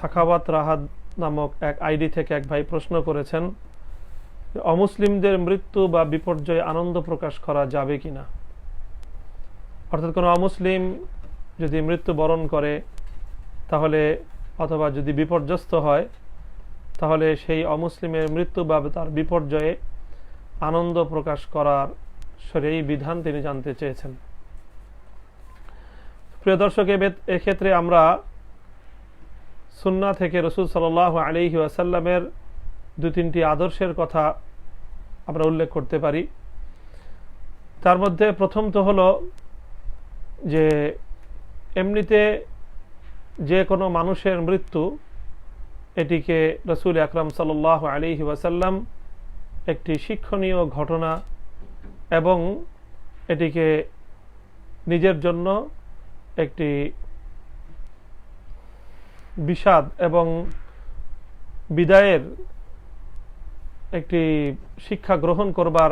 সাখাওয়াত রাহাত নামক এক আইডি থেকে এক ভাই প্রশ্ন করেছেন, অমুসলিমদের মৃত্যু বা বিপর্যয়ে আনন্দ প্রকাশ করা যাবে কি না? অর্থাৎ কোনো অমুসলিম যদি মৃত্যু বরণ করে, তাহলে অথবা যদি বিপর্যস্ত হয়, তাহলে সেই অমুসলিমের মৃত্যু বা তার বিপর্যয়ে আনন্দ প্রকাশ করার সেই বিধান তিনি জানতে চেয়েছেন। প্রিয় দর্শক এক্ষেত্রে আমরা সুন্না থেকে রসুল সাল আলিহি আসাল্লামের দু তিনটি আদর্শের কথা আমরা উল্লেখ করতে পারি। তার মধ্যে প্রথম তো হলো যে এমনিতে যে কোনো মানুষের মৃত্যু এটিকে রসুল আকরাম সাল আলিহি ওয়াসাল্লাম একটি শিক্ষণীয় ঘটনা এবং এটিকে নিজের জন্য একটি বিষাদ এবং বিদায়ের একটি শিক্ষা গ্রহণ করবার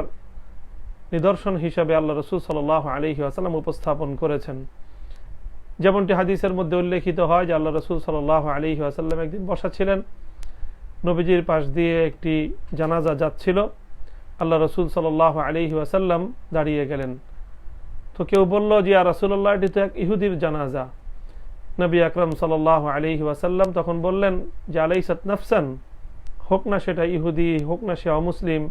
নিদর্শন হিসাবে আল্লাহ রসুল সাল আলহি আসাল্লাম উপস্থাপন করেছেন। যেমনটি হাদিসের মধ্যে উল্লেখিত হয় যে আল্লাহ রসুল সাল আলহি আসাল্লাম একদিন বসা ছিলেন, নবীজির পাশ দিয়ে একটি জানাজা যাচ্ছিল। আল্লাহ রসুল সাল আলহি আসাল্লাম দাঁড়িয়ে গেলেন। তো কেউ বলল যে আর রসুল্লাহ এটি তো এক ইহুদির জানাজা। নবী আকরম সাল আলহি ওয়াসাল্লাম তখন বললেন যে আলাই নফসান, হোক না সেটা ইহুদি, হোক না সে অমুসলিম,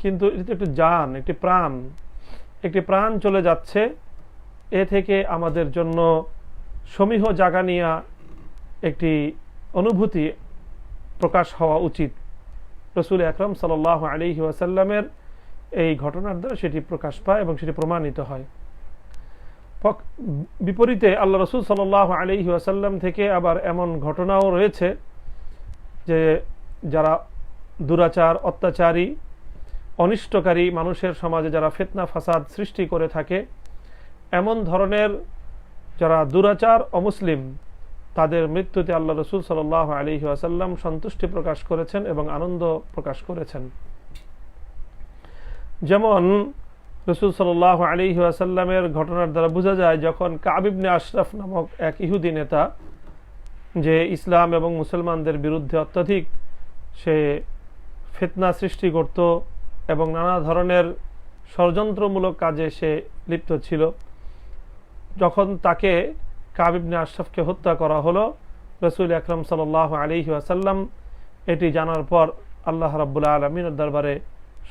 কিন্তু এটি একটি জান একটি প্রাণ। একটি প্রাণ চলে যাচ্ছে, এ থেকে আমাদের জন্য সমীহ জাগা জাগানিয়া একটি অনুভূতি প্রকাশ হওয়া উচিত। রসুল আকরম সাল আলহি ওয়াসাল্লামের এই ঘটনার দ্বারা সেটি প্রকাশ পায় এবং সেটি প্রমাণিত হয়। বিপরীতে আল্লাহ রসুল সাল আলহি ওয়াসাল্লাম থেকে আবার এমন ঘটনাও রয়েছে যে যারা দুরাচার, অত্যাচারী, অনিষ্টকারী মানুষের সমাজে যারা ফেতনা, ফাসাদ সৃষ্টি করে থাকে, এমন ধরনের যারা দুরাচার, অমুসলিম, তাদের মৃত্যুতে আল্লাহ রসুল সাল আলহি আসাল্লাম সন্তুষ্টি প্রকাশ করেছেন এবং আনন্দ প্রকাশ করেছেন। যেমন রসুল সাল আলী আসাল্লামের ঘটনার দ্বারা বোঝা যায় যখন কাবিবনে আশরাফ নামক এক ইহুদি নেতা, যে ইসলাম এবং মুসলমানদের বিরুদ্ধে অত্যাধিক সে ফেতনা সৃষ্টি করত এবং নানা ধরনের ষড়যন্ত্রমূলক কাজে সে লিপ্ত ছিল, যখন তাকে কাবিবনে আশরাফকে হত্যা করা হলো, রসুল আকরম সাল আলী আসাল্লাম এটি জানার পর আল্লাহ রাবুল্লাহ আলমিনের দরবারে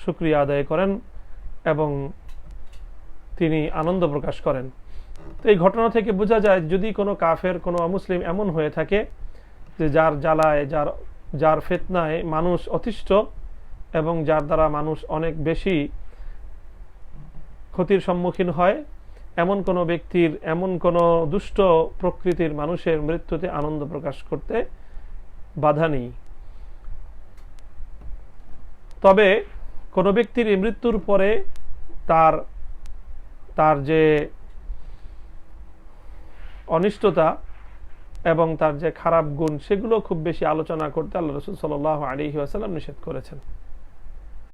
শুক্রিয়া আদায় করেন। এবং তিনি আনন্দ প্রকাশ করেন। তো এই ঘটনা থেকে বোঝা যায়, যদি কোনো কাফের, কোনো অমুসলিম এমন হয়ে থাকে যে যার জ্বালায়, যার যার ফেতনায় মানুষ অতিষ্ঠ এবং যার দ্বারা মানুষ অনেক বেশি ক্ষতির সম্মুখীন হয়, এমন কোনো ব্যক্তির, এমন কোনো দুষ্ট প্রকৃতির মানুষের মৃত্যুতে আনন্দ প্রকাশ করতে বাধা নেই। তবে কোনো ব্যক্তির মৃত্যুর পরে তার তার যে অনিষ্টতা এবং তার যে খারাপ গুণ, সেগুলো খুব বেশি আলোচনা করতে আল্লাহ রসুল সাল আলী আসালাম নিষেধ করেছেন।